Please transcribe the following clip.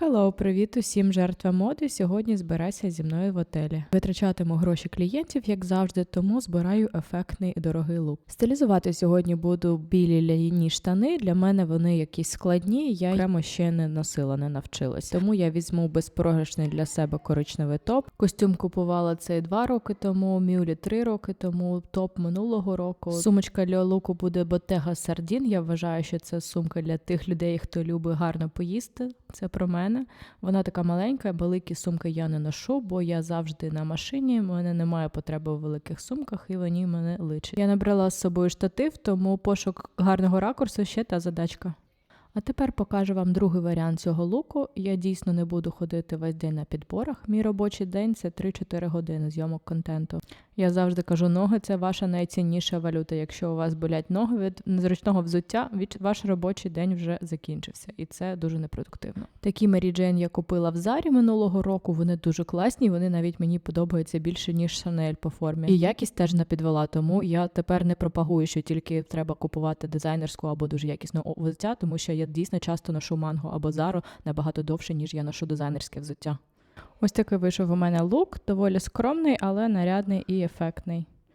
Хеллоу, привіт усім жертвам моди. Сьогодні збирайся зі мною в отелі. Витрачатиму гроші клієнтів, як завжди, тому збираю ефектний і дорогий лук. Стилізувати сьогодні буду білі ляїні штани. Для мене вони якісь складні. Я прямо ще не носила, не навчилась. Тому я візьму безпрограшний для себе коричневий топ. Костюм купувала цей два роки тому, мюлі три роки тому. Топ минулого року. Сумочка для луку буде Bottega Sardin. Я вважаю, що це сумка для тих людей, хто любить гарно поїсти. Це про мене. Вона така маленька, великі сумки я не ношу, бо я завжди на машині. У мене немає потреби у великих сумках, і вони мене личать. Я набрала з собою штатив, тому пошук гарного ракурсу ще та задачка. А тепер покажу вам другий варіант цього луку. Я дійсно не буду ходити весь день на підборах. Мій робочий день це 3-4 години зйомок контенту. Я завжди кажу, ноги це ваша найцінніша валюта. Якщо у вас болять ноги від незручного взуття, від ваш робочий день вже закінчився, і це дуже непродуктивно. Такі Мері Джейн я купила в Зарі минулого року. Вони дуже класні. Вони навіть мені подобаються більше ніж Шанель по формі. І якість теж не підвела. Тому я тепер не пропагую, що тільки треба купувати дизайнерську або дуже якісну взуття, тому що я дійсно часто ношу манго або зару набагато довше, ніж я ношу дизайнерське взуття. Ось такий вийшов у мене лук, доволі скромний, але нарядний і ефектний.